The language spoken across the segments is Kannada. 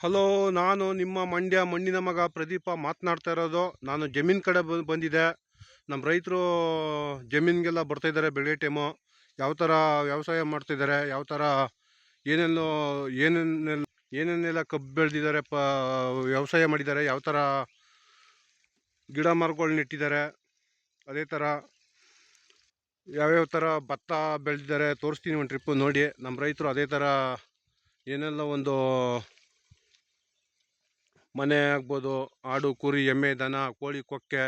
ಹಲೋ, ನಾನು ನಿಮ್ಮ ಮಂಡ್ಯ ಮಣ್ಣಿನ ಮಗ ಪ್ರದೀಪ ಮಾತನಾಡ್ತಾ ಇರೋದು. ನಾನು ಜಮೀನು ಕಡೆ ಬಂದಿದೆ ನಮ್ಮ ರೈತರು ಜಮೀನಿಗೆಲ್ಲ ಬರ್ತಾ ಇದ್ದಾರೆ ಬೆಳೆ ಟೈಮು. ಯಾವ ಥರ ವ್ಯವಸಾಯ ಮಾಡ್ತಿದ್ದಾರೆ ಯಾವ ಥರ ಏನೇನು, ಏನೇನೆಲ್ಲ ಏನೇನೆಲ್ಲ ಕಬ್ಬು ಬೆಳೆದಿದ್ದಾರೆ ಪ, ವ್ಯವಸಾಯ ಮಾಡಿದ್ದಾರೆ ಯಾವ ಥರ ಗಿಡ ಮರಗಳು ನೆಟ್ಟಿದ್ದಾರೆ ಅದೇ ಥರ ಯಾವ್ಯಾವ ಥರ ಭತ್ತ ಬೆಳೆದಿದ್ದಾರೆ ತೋರಿಸ್ತೀನಿ ಒಂದು ಟ್ರಿಪ್ಪು ನೋಡಿ. ನಮ್ಮ ರೈತರು ಅದೇ ಥರ ಏನೆಲ್ಲ ಒಂದು ಮನೆ ಆಗ್ಬೋದು, ಆಡು, ಕುರಿ, ಎಮ್ಮೆ, ದನ, ಕೋಳಿ, ಕೊಕ್ಕೆ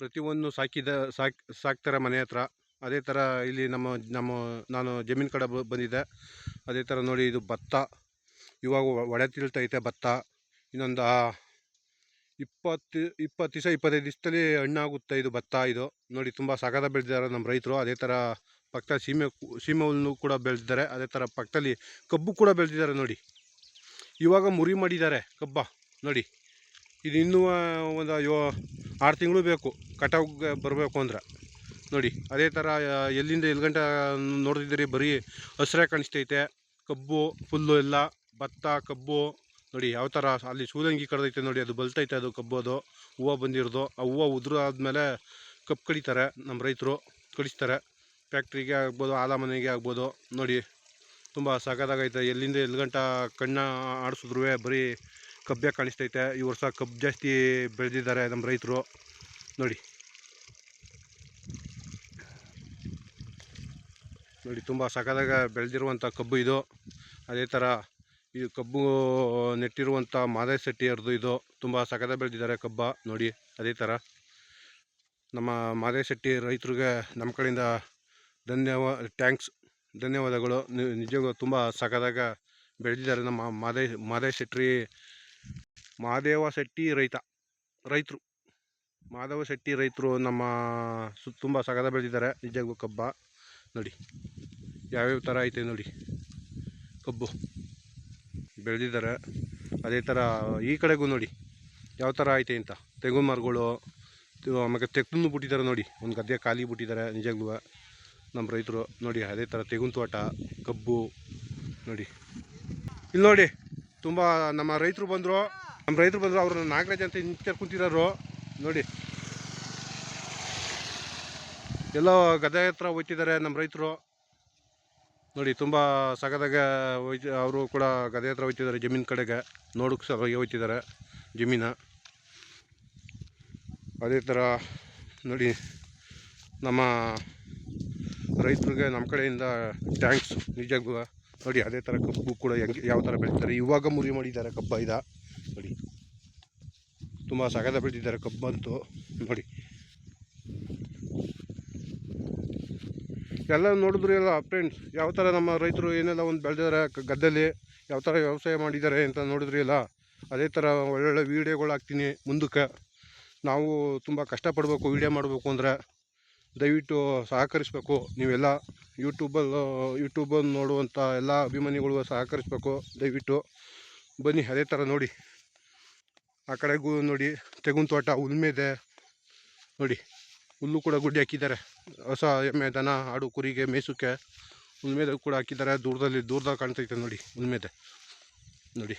ಪ್ರತಿಯೊಂದು ಸಾಕಿದ, ಸಾಕ್, ಸಾಕ್ತಾರೆ ಮನೆ ಹತ್ರ. ಅದೇ ಥರ ಇಲ್ಲಿ ನಮ್ಮ ನಮ್ಮ, ನಾನು ಜಮೀನು ಕಡೆ ಬಂದಿದ್ದೆ. ಅದೇ ಥರ ನೋಡಿ ಇದು ಭತ್ತ. ಇವಾಗ ಒಡೆ ತಿಳ್ತೈತೆ ಭತ್ತ. ಇನ್ನೊಂದು ಇಪ್ಪತ್ತು ಇಪ್ಪತ್ತು ದಿವಸ, ಇಪ್ಪತ್ತೈದು ದಿವಸದಲ್ಲಿ ಹಣ್ಣಾಗುತ್ತೆ ಇದು ಭತ್ತ ಇದು. ನೋಡಿ ತುಂಬ ಸಗದ ಬೆಳೆದಿದ್ದಾರೆ ನಮ್ಮ ರೈತರು. ಅದೇ ಥರ ಪಕ್ಕದಲ್ಲಿ ಸೀಮೆ ಸೀಮೆ ಹುಲ್ಲು ಕೂಡ ಬೆಳೆದಿದ್ದಾರೆ. ಅದೇ ಥರ ಪಕ್ಕದಲ್ಲಿ ಕಬ್ಬು ಕೂಡ ಬೆಳೆದಿದ್ದಾರೆ ನೋಡಿ. ಇವಾಗ ಮುರಿ ಮಾಡಿದ್ದಾರೆ ಕಬ್ಬ. ನೋಡಿ, ಇದು ಇನ್ನೂ ಒಂದು ಯೋ ಆರು ತಿಂಗಳು ಬೇಕು, ಕಟಾವ್ಗೆ ಬರಬೇಕು ಅಂದ್ರೆ. ನೋಡಿ, ಅದೇ ಥರ ಎಲ್ಲಿಂದ ಎಲ್ಲಿ ಗಂಟೆ ನೋಡ್ತಿದ್ದೀರಿ, ಬರೀ ಹಸಿರೇ ಕಾಣಿಸ್ತೈತೆ, ಕಬ್ಬು, ಫುಲ್ಲು ಎಲ್ಲ, ಭತ್ತ, ಕಬ್ಬು, ನೋಡಿ, ಯಾವ ಥರ ಅಲ್ಲಿ ಸೂದಂಗಿ ಕಡ್ದೈತೆ ನೋಡಿ, ಅದು ಬಲ್ತೈತೆ ಅದು ಕಬ್ಬು ಅದು, ಹೂವು ಬಂದಿರೋದು, ಆ ಹೂವು ಉದುರು ಆದಮೇಲೆ ಕಬ್ಬು ಕಡಿತಾರೆ, ನಮ್ಮ ರೈತರು, ಕಡಿಸ್ತಾರೆ. ಫ್ಯಾಕ್ಟ್ರಿಗೆ ಆಗ್ಬೋದು, ಆಲ ಮನೆಗೆ ಆಗ್ಬೋದು, ನೋಡಿ, ತುಂಬ ಸಗದಾಗೈತೆ, ಎಲ್ಲಿಂದ ಎಲ್ಲಿ ಗಂಟ ಕಣ್ಣ ಆಡಿಸಿದ್ರು ಬರೀ ಕಬ್ಬೆ ಕಾಣಿಸ್ತೈತೆ. ಈ ವರ್ಷ ಕಬ್ಬು ಜಾಸ್ತಿ ಬೆಳೆದಿದ್ದಾರೆ ನಮ್ಮ ರೈತರು. ನೋಡಿ. ನೋಡಿ, ತುಂಬ ಸಕದಾಗ ಬೆಳೆದಿರುವಂಥ ಕಬ್ಬು ಇದು. ಅದೇ ಥರ ಈ ಕಬ್ಬು ನೆಟ್ಟಿರುವಂಥ ಮಾದೇಶ್ ಶೆಟ್ಟಿಯವ್ರದ್ದು ಇದು. ತುಂಬ ಸಕದ ಬೆಳೆದಿದ್ದಾರೆ ಕಬ್ಬ. ನೋಡಿ, ಅದೇ ಥರ ನಮ್ಮ ಮಾದೇ ಶೆಟ್ಟಿ ರೈತರಿಗೆ ನಮ್ಮ ಕಡೆಯಿಂದ ಧನ್ಯವಾದ ಟ್ಯಾಂಕ್ಸ್ ಧನ್ಯವಾದಗಳು. ನಿ- ನಿಜವಾಗ್ಲೂ ತುಂಬ ಸಕದಾಗ ಬೆಳೆದಿದ್ದಾರೆ ನಮ್ಮ ಮಾದೇ ಮಾದೇ ಶೆಟ್ಟಿ ಮಹಾದೇವ ಶೆಟ್ಟಿ ರೈತ, ರೈತರು. ಮಾದೇವ ಶೆಟ್ಟಿ ರೈತರು ನಮ್ಮ ಸುತ್ತ ತುಂಬ ಸಗದ ಬೆಳೆದಿದ್ದಾರೆ. ನಿಜಕ್ಕೂ ಕಬ್ಬ. ನೋಡಿ, ಯಾವ್ಯಾವ ಥರ ಐತೆ ನೋಡಿ. ಕಬ್ಬು ಬೆಳೆದಿದ್ದಾರೆ. ಅದೇ ಥರ ಈ ಕಡೆಗೂ ನೋಡಿ, ಯಾವ ಥರ ಐತೆ ಅಂತ. ತೆಂಗು ಮರಗಳು ಆಮೇಲೆ ತೆಗ್ದು ಬಿಟ್ಟಿದ್ದಾರೆ ನೋಡಿ. ಒಂದು ಗದ್ದೆ ಖಾಲಿ ಬಿಟ್ಟಿದ್ದಾರೆ ನಿಜವಾಗ್ಲೂ ನಮ್ಮ ರೈತರು ನೋಡಿ, ಅದೇ ಥರ ತೆಂಗಿನ ತೋಟ, ಕಬ್ಬು ನೋಡಿ. ಇಲ್ಲಿ ನೋಡಿ, ತುಂಬ ನಮ್ಮ ರೈತರು ಬಂದರು ನಮ್ಮ ರೈತರು ಬಂದರು ಅವರು ನಾಗರಾಜ್ ಅಂತ ಇಂಚರ್ ಕುಂತಿರೋರು. ನೋಡಿ. ಎಲ್ಲ ಗದ್ದೆ ಹತ್ರ ಹೋಯ್ತಿದ್ದಾರೆ ನಮ್ಮ ರೈತರು. ನೋಡಿ, ತುಂಬ ಸಗದಾಗ ಹೋಯ್ತು, ಅವರು ಕೂಡ ಗದ್ದೆ ಹತ್ರ ಹೋಗ್ತಿದ್ದಾರೆ ಜಮೀನು ಕಡೆಗೆ. ನೋಡಕ್ಕೆ ಸಹ ಹೋಗ್ತಿದ್ದಾರೆ ಜಮೀನ. ಅದೇ ಥರ ನೋಡಿ, ನಮ್ಮ ರೈತರಿಗೆ ನಮ್ಮ ಕಡೆಯಿಂದ ಟ್ಯಾಂಕ್ಸ್ ನಿಜಕ್ಕೂ. ನೋಡಿ, ಅದೇ ಥರ ಕಬ್ಬು ಕೂಡ ಹೆಂಗೆ, ಯಾವ ಥರ ಬೆಳೀತಾರೆ ಇವಾಗ ಮುರಿ ಮಾಡಿದ್ದಾರೆ ಕಬ್ಬ ಇದ. ತುಂಬ ಸಗದ ಬೆಳೆದಿದ್ದಾರೆ ಕಬ್ಬಂತು ನೋಡಿ. ಎಲ್ಲ ನೋಡಿದ್ರು ಎಲ್ಲ ಫ್ರೆಂಡ್ಸ್ ಯಾವ ಥರ ನಮ್ಮ ರೈತರು ಏನೆಲ್ಲ ಒಂದು ಬೆಳೆದಿದ್ದಾರೆ ಗದ್ದೆಯಲ್ಲಿ ಯಾವ ಥರ ವ್ಯವಸಾಯ ಮಾಡಿದ್ದಾರೆ ಅಂತ ನೋಡಿದ್ರಿ ಎಲ್ಲ ಅದೇ ಥರ ಒಳ್ಳೊಳ್ಳೆ ವೀಡಿಯೋಗಳು ಹಾಕ್ತೀನಿ ಮುಂದಕ್ಕೆ. ನಾವು ತುಂಬ ಕಷ್ಟಪಡಬೇಕು ವೀಡಿಯೋ ಮಾಡಬೇಕು ಅಂದರೆ. ದಯವಿಟ್ಟು ಸಹಕರಿಸಬೇಕು. ನೀವೆಲ್ಲ ಯೂಟ್ಯೂಬಲ್ಲೂ ಯೂಟ್ಯೂಬಲ್ಲಿ ನೋಡುವಂಥ ಎಲ್ಲ ಅಭಿಮಾನಿಗಳು ಸಹಕರಿಸಬೇಕು. ದಯವಿಟ್ಟು ಬನ್ನಿ, ಅದೇ ಥರ ನೋಡಿ. ಆ ಕಡೆಗೂ ನೋಡಿ, ತೆಂಗಿನ ತೋಟ, ಉಲ್ಮೆ ಇದೆ. ನೋಡಿ, ಹುಲ್ಲು ಕೂಡ ಗುಡ್ಡೆ ಹಾಕಿದ್ದಾರೆ. ಹೊಸ ಎಮ್ಮೆ ದನ, ಆಡು, ಕುರಿಗೆ, ಮೇಸಕ್ಕೆ ಉಲ್ಮೆದ ಕೂಡ ಹಾಕಿದ್ದಾರೆ. ದೂರದಲ್ಲಿ, ದೂರದಾಗ ಕಾಣ್ತೈತೆ ನೋಡಿ ಉಲ್ಮೆದೆ ನೋಡಿ,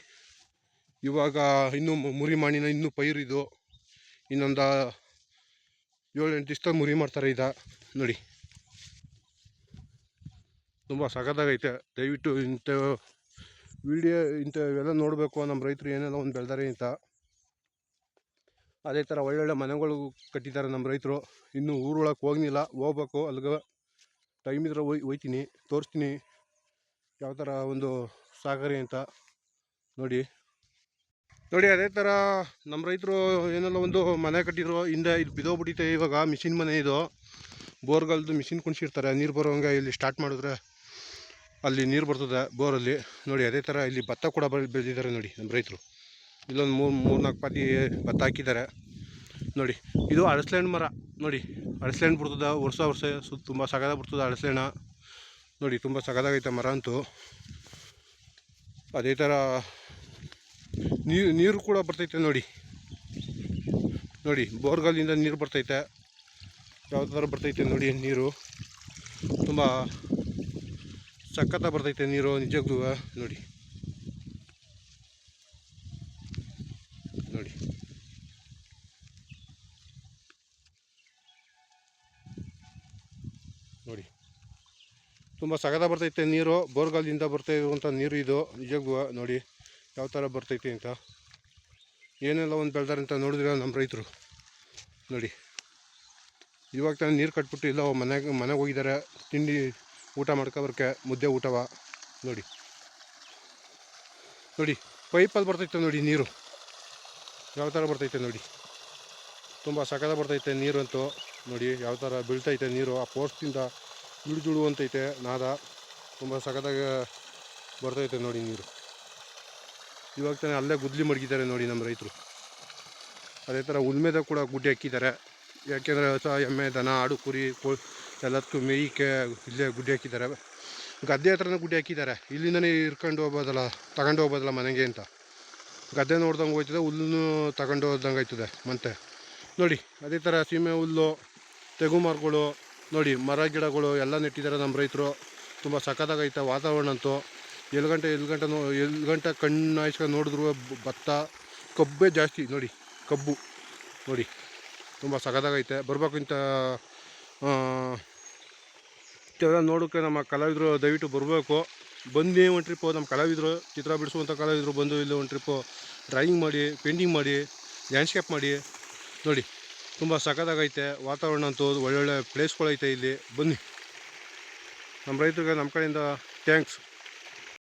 ಇವಾಗ ಇನ್ನೂ ಮುರಿ ಮಾಡಿನ ಇನ್ನೂ ಇದು. ಇನ್ನೊಂದು ಏಳು, ಎಂಟು ಮುರಿ ಮಾಡ್ತಾರೆ ಇದ. ನೋಡಿ, ತುಂಬ ಸಖತ್ತಾಗೈತೆ ದಯವಿಟ್ಟು ಇಂಥ ವಿಡಿಯೋ ಇಂಥವೆಲ್ಲ ನೋಡಬೇಕು. ನಮ್ಮ ರೈತರು ಏನೆಲ್ಲ ಒಂದು ಬೆಳೆದಾರೆ ಅಂತ. ಅದೇ ಥರ ಒಳ್ಳೊಳ್ಳೆ ಮನೆಗಳು ಕಟ್ಟಿದ್ದಾರೆ ನಮ್ಮ ರೈತರು. ಇನ್ನೂ ಊರೊಳಗೆ ಹೋಗ್ನಿಲ್ಲ. ಹೋಗ್ಬೇಕು. ಅಲ್ಲಿಗೆ ಟೈಮ್ ಇದ್ರೆ ಒಯ್ ಒಯ್ತೀನಿ ತೋರಿಸ್ತೀನಿ. ಯಾವ ಥರ ಒಂದು ಸಾಗರಿ ಅಂತ. ನೋಡಿ. ನೋಡಿ, ಅದೇ ಥರ ನಮ್ಮ ರೈತರು ಏನೆಲ್ಲ ಒಂದು ಮನೆ ಕಟ್ಟಿದ್ರು. ಹಿಂದೆ ಇದು ಬಿದ್ದೋಗ್ಬಿಟ್ಟಿದೆ ಇವಾಗ ಮಿಷಿನ್ ಮನೆ ಇದು. ಬೋರ್ಗಲ್ದು ಮಿಷಿನ್ ಕುಣಿಸಿರ್ತಾರೆ. ನೀರು ಬರೋಂಗೆ ಇಲ್ಲಿ ಸ್ಟಾರ್ಟ್ ಮಾಡಿದ್ರೆ ಅಲ್ಲಿ ನೀರು ಬರ್ತದೆ ಬೋರಲ್ಲಿ. ನೋಡಿ, ಅದೇ ಥರ ಇಲ್ಲಿ ಭತ್ತ ಕೂಡ ಬೆಳೆ, ಬೆಳೆದಿದ್ದಾರೆ ನೋಡಿ ನಮ್ಮ ರೈತರು. ಇಲ್ಲೊಂದು ಮೂರು ಮೂರು ನಾಲ್ಕು ಪಾತಿ ಭತ್ತ ಹಾಕಿದ್ದಾರೆ ನೋಡಿ, ಇದು ಅಳಸ್ಲೆಹಣ್ಣು ಮರ. ನೋಡಿ ಅಳಸ್ಲೆಹಣ್ಣು ಬಿಡ್ತದೆ ವರ್ಷ ವರ್ಷ ಸು, ತುಂಬ ಸಗದ ಬಿಡ್ತದೆ ಅಳಸ್ಲೆಹಣ್ಣ ನೋಡಿ, ತುಂಬ ಸಗದಾಗೈತೆ ಮರ ಅಂತೂ. ಅದೇ ಥರ ನೀರು ನೀರು ಕೂಡ ಬರ್ತೈತೆ ನೋಡಿ. ನೋಡಿ, ಬೋರ್ಗಲ್ಲಿಂದ ನೀರು ಬರ್ತೈತೆ. ಯಾವ ಥರ ಬರ್ತೈತೆ ನೋಡಿ ನೀರು. ತುಂಬ ಸಖತ್ತ ಬರ್ತೈತೆ ನೀರು, ನಿಜಕ್ಕೂ ನೋಡಿ. ನೋಡಿ. ನೋಡಿ. ತುಂಬ ಸಗದ ಬರ್ತೈತೆ ನೀರು ಬೋರ್ಗಾಲ್ದಿಂದ ಬರ್ತಾ ಇರುವಂಥ ನೀರು ಇದು. ನಿಜಕ್ಕೂ, ನೋಡಿ, ಯಾವ ಥರ ಬರ್ತೈತೆ ಅಂತ. ಏನೆಲ್ಲ ಒಂದು ಬೆಳ್ದಾರೆ ಅಂತ ನೋಡಿದ್ರೆ ನಮ್ಮ ರೈತರು. ನೋಡಿ. ಇವಾಗ ತಾನೇ ನೀರು ಕಟ್ಬಿಟ್ಟು ಇಲ್ಲ ಮನೆಗೆ ಮನೆಗೆ ಹೋಗಿದ್ದಾರೆ ತಿಂಡಿ ಊಟ ಮಾಡ್ಕೊಬರ್ಕೆ ಮುದ್ದೆ ಊಟವ. ನೋಡಿ. ನೋಡಿ, ಪೈಪಲ್ಲಿ ಬರ್ತೈತೆ ನೋಡಿ ನೀರು. ಯಾವ ಥರ ಬರ್ತೈತೆ ನೋಡಿ. ತುಂಬ ಸಕದ ಬರ್ತೈತೆ ನೀರಂತೂ. ನೋಡಿ ಯಾವ ಥರ ಬೀಳ್ತೈತೆ ನೀರು. ಆ ಪೋಸ್ಟಿಂದ ಜುಳು ಜುಳು ಅಂತೈತೆ ನಾದ. ತುಂಬ ಸಖತ್ತಾಗಿ ಬರ್ತೈತೆ ನೋಡಿ ನೀರು. ಇವಾಗ ತಾನೇ ಅಲ್ಲೇ ಗುದ್ಲಿ ಮಡಗಿದ್ದಾರೆ ನೋಡಿ ನಮ್ಮ ರೈತರು. ಅದೇ ಥರ ಉಲ್ಮೆದ ಕೂಡ ಗುಡ್ಡೆ ಹಾಕಿದ್ದಾರೆ. ಯಾಕೆಂದರೆ ಹೊಸ ಎಮ್ಮೆ, ದನ, ಆಡು, ಕುರಿ ಕೋ ಎಲ್ಲದಕ್ಕೂ ಮೇಯ್ಕೆ ಇಲ್ಲೇ ಗುಡ್ಡೆ ಹಾಕಿದ್ದಾರೆ. ಗದ್ದೆ ಹತ್ರನೇ ಗುಡ್ಡೆ ಹಾಕಿದ್ದಾರೆ. ಇಲ್ಲಿಂದನೇ ಇರ್ಕೊಂಡು ಹೋಗ್ಬೋದಲ್ಲ, ತಗೊಂಡು ಹೋಗ್ಬೋದಲ್ಲ ಮನೆಗೆ ಅಂತ. ಗದ್ದೆ ನೋಡ್ದಂಗೆ ಹೋಯ್ತದೆ ಹುಲ್ಲು ತಗೊಂಡು ಹೋದಂಗೆ ಆಯ್ತದೆ ಮತ್ತೆ ನೋಡಿ, ಅದೇ ಥರ ಸೀಮೆ ಹುಲ್ಲು, ತೆಗು ಮರಗಳು, ನೋಡಿ, ಮರ ಗಿಡಗಳು ಎಲ್ಲ ನೆಟ್ಟಿದ್ದಾರೆ ನಮ್ಮ ರೈತರು. ತುಂಬ ಸಖತ್ತಾಗೈತೆ ವಾತಾವರಣ ಅಂತೂ. ಎಲ್ಲಿ ಗಂಟೆ ಎಲ್ಲಿ ಗಂಟೆ ನೋ ಎಲ್ಲಿ ಗಂಟೆ ಕಣ್ಣು ಹಾಯಿಸ್ಕೊಂಡು ನೋಡಿದ್ರು ಭತ್ತ, ಕಬ್ಬೇ ಜಾಸ್ತಿ, ನೋಡಿ, ಕಬ್ಬು. ನೋಡಿ, ತುಂಬ ಸಖತ್ತಾಗೈತೆ ಬರಬೇಕು ಇಂಥ ನೋಡೋಕ್ಕೆ ನಮ್ಮ ಕಲಾವಿದರು ದಯವಿಟ್ಟು ಬರಬೇಕು. ಬಂದು ಒಂದು ಟ್ರಿಪ್ಪು ನಮ್ಮ ಕಲಾವಿದರು, ಚಿತ್ರ ಬಿಡಿಸುವಂಥ ಕಲಾವಿದರು ಬಂದು ಇಲ್ಲಿ ಒಂದು ಟ್ರಿಪ್ಪು ಡ್ರಾಯಿಂಗ್ ಮಾಡಿ ಪೇಂಟಿಂಗ್ ಮಾಡಿ ಲ್ಯಾಂಡ್ಸ್ಕೇಪ್ ಮಾಡಿ. ನೋಡಿ, ತುಂಬ ಸಖತ್ತಾಗೈತೆ, ವಾತಾವರಣ ಅಂತೂ ಒಳ್ಳೊಳ್ಳೆ ಪ್ಲೇಸ್ಗಳೈತೆ ಇಲ್ಲಿ. ಬನ್ನಿ. ನಮ್ಮ ರೈತರಿಗೆ ನಮ್ಮ ಕಡೆಯಿಂದ ಥ್ಯಾಂಕ್ಸ್